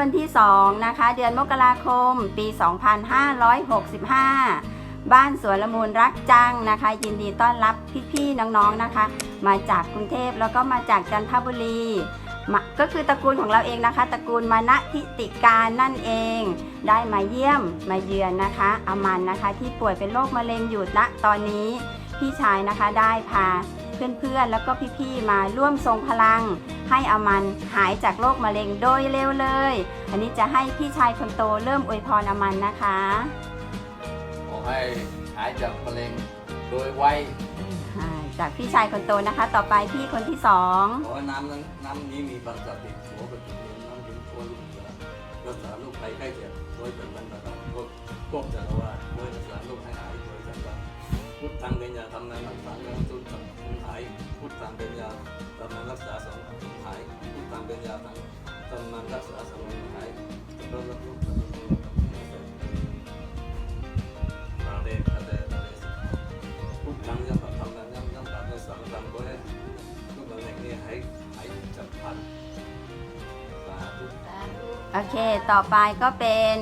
วันที่ 2 นะคะ เดือนมกราคม ปี 2565 บ้านสวนละมูลรักจังนะคะ ยินดีต้อนรับพี่ๆน้องๆนะคะ มาจากกรุงเทพแล้วก็มาจากจันทบุรีก็คือตระกูลของเราเองนะคะ ตระกูลมานะทิติการนั่นเอง ได้มาเยี่ยมมาเยือนนะคะอามันนะคะ ที่ป่วยเป็นโรคมะเร็งอยู่ณตอนนี้ พี่ชายนะคะได้พาเพื่อนๆแล้วก็พี่ๆมาร่วมทรงพลัง ให้อามันหายจากโรคมะเร็งโดยเร็วเลย อันนี้จะให้พี่ชายคนโตเริ่มอวยพรอามันนะคะ ขอให้หายจากมะเร็งโดยไวอ่าจากพี่ชายคนโตนะคะ ต่อไปพี่คนที่สองขอให้น้ำนั้นน้ำนี้มีบางสติหัวประจุนี้น้ำถึงตัวลูกเสือรักษาลูกภัยใกล้เจ็บโดยเป็นบรรดาก็ก้มจักรวาลโดยรักษาลูกให้ พุทธังเป็นยาทำนั้นรักษาเรื่องสุดสังหายพุทธังเป็นยาทำนั้นรักษาสองหายพุทธังเป็นยาทำทำนั้นรักษาสองหายเรารับลูกสังมาเดชมาเดชมาเดชทุกครั้งจะทำนั้นย่ำย่ำตามในสารดำก็ให้ทุกมะเร็งนี่ให้หายจากพันสาธุโอเค ต่อไปก็เป็น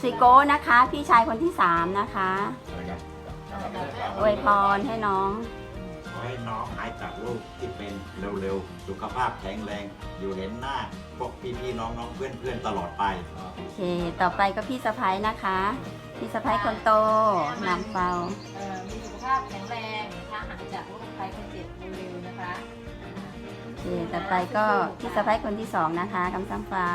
ซิโก้นะคะ พี่ชายคนที่สามนะคะ อวยพรให้น้อง ขอให้น้องหายจากโรคที่เป็นเร็วๆ สุขภาพแข็งแรง อยู่เห็นหน้าพวกพี่ๆ น้องๆ เพื่อนๆ ตลอดไป โอเค ต่อไปก็พี่สะพ้ายนะคะ พี่สะพ้ายคนโตนำเฝ้าเอ่อมีสุขภาพแข็งแรงนะคะหายจากโรคภัยไข้เจ็บเร็วๆนะคะโอเคต่อไปก็พี่สะพ้ายคนที่สองนะคะคำซ้ำเฝ้า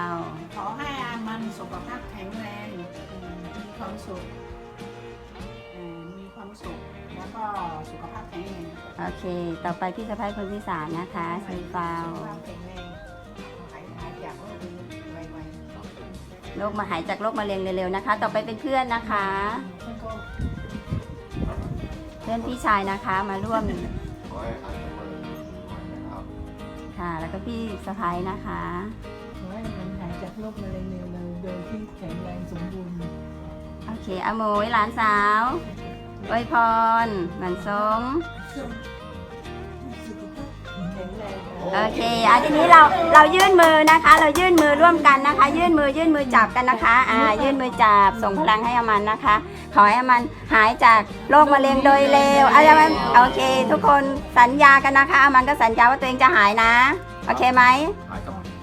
ขอให้อามันสุขภาพแข็งแรงเอ่อมีความสุข ก็สุขภาพแข็งแรงโอเค ต่อไปพี่สะพ้ายคนที่สามนะคะซีเฝ้าสุขภาพแข็งแรงหายหายจากโรคนี้ไวโรคมาหายจากโรคมะเร็งเร็วๆนะคะ ต่อไปเป็นเพื่อนนะคะๆแล้วก็เพื่อนพี่ชายนะคะมาร่วมขอให้หายจากมะเร็งนะครับ ค่ะ แล้วก็พี่สะพ้ายนะคะ ขอให้มันหายจากโรคมะเร็งเร็วๆโดยที่แข็งแรงสมบูรณ์ โอเคอาหมวยหลานสาว อวยพรหมันสมแข็งแรงโอเคอะทีนี้เราเรายื่นมือนะคะ เรายื่นมือร่วมกันนะคะ ยื่นมือยื่นมือจับกันนะคะ อ่า ยื่นมือจับส่งพลังให้อามันนะคะ ขอให้อามันหายจากโรคมะเร็งโดยเร็วอามันโอเค ทุกคนสัญญากันนะคะอามันก็สัญญาว่าตัวเองจะหายนะ โอเคไหมหายกับ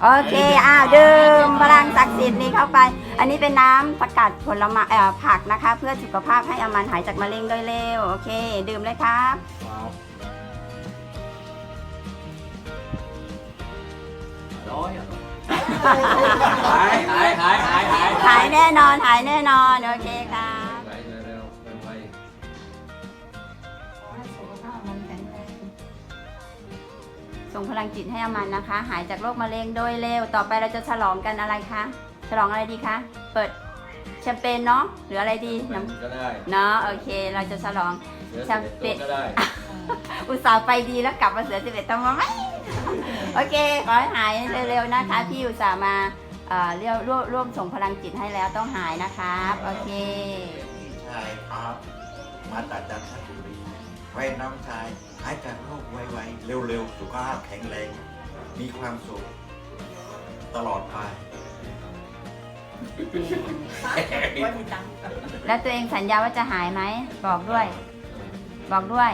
โอเคอ้าวดื่มพลังศักดิ์สิทธิ์นี้เข้าไป อันนี้เป็นน้ำสกัดผลไม้เอ่อผักนะคะ เพื่อสุขภาพให้อามันหายจากมะเร็งโดยเร็วโอเค ดื่มเลยครับร้อยอะหายหายหายหายหายหายแน่นอนหายแน่นอนโอเค ส่งพลังจิตให้อามันนะคะ หายจากโรคมะเร็งโดยเร็ว ต่อไปเราจะฉลองกันอะไรคะ ฉลองอะไรดีคะ เปิดแชมเปญเนาะ หรืออะไรดีๆน้ำก็ได้เนาะ โอเค เราจะฉลอง เสือแชมเปญ ก็ได้ อุตส่าห์ไปดีแล้วกลับมาเสือสิบเอ็ดตัวมาไหม โอเค ขอให้หายเร็วๆนะคะ พี่อุตส่าห์มาเอ่อเรียกร่วมร่วมส่งพลังจิตให้แล้วต้องหายนะครับ โอเค พี่ชายครับ มาจากจันทบุรี ไว้น้องชายหายจากโรคไวๆเร็วๆ สุขภาพแข็งแรง มีความสุข ตลอดไป แล้วตัวเองสัญญาว่าจะหายไหม บอกด้วย บอกด้วย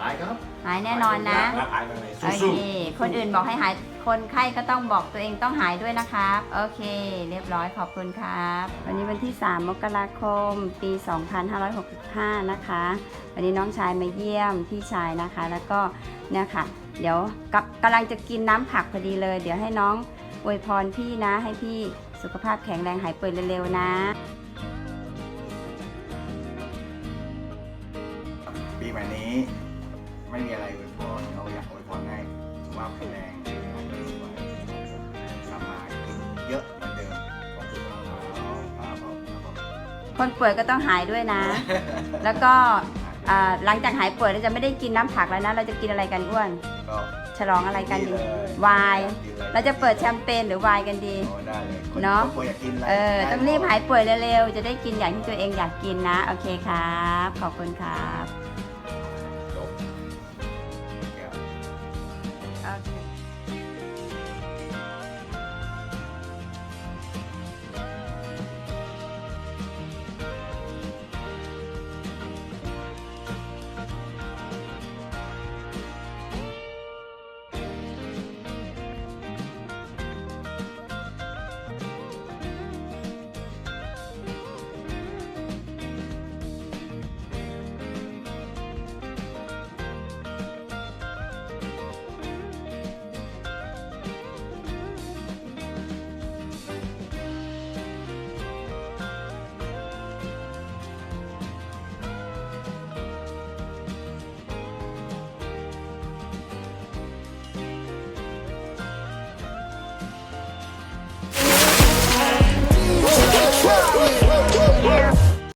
หายครับหายแน่นอนนะ รักหายไปเลยโอสู้ เคๆคนอื่นบอกให้หาย คนไข้ก็ต้องบอกตัวเองต้องหายด้วยนะครับ โอเค เรียบร้อยขอบคุณครับ วันนี้วันที่ 3 มกราคม ปี 2565 นะคะ วันนี้น้องชายมาเยี่ยมพี่ชายนะคะ แล้วก็เนี่ยค่ะ เดี๋ยวกำกำลังจะกินน้ำผักพอดีเลย เดี๋ยวให้น้องอวยพรพี่นะ ให้พี่สุขภาพแข็งแรงหายป่วยเร็วๆนะปีใหม่นี้ ไม่มีอะไรอวยพรเราอยากอวยพรให้สุขภาพแข็งแรงหายป่วยกลับมากินเยอะเหมือนเดิมขอบคุณครับครับผมครับผมคนป่วยก็ต้องหายด้วยนะ แล้วก็อ่าหลังจากหายป่วยเราจะไม่ได้กินน้ำผักแล้วนะ เราจะกินอะไรกันอ้วน ก็ฉลองอะไรกันดีเลยวาย เราจะเปิดแชมเปญหรือไวน์กันดี โอ้ได้เลยคนเนาะคนป่วยอยากกินอะไรเออได้ต้องรีบหายป่วยเร็วๆ จะได้กินอย่างที่ตัวเองอยากกินนะ โอเคครับ ขอบคุณครับ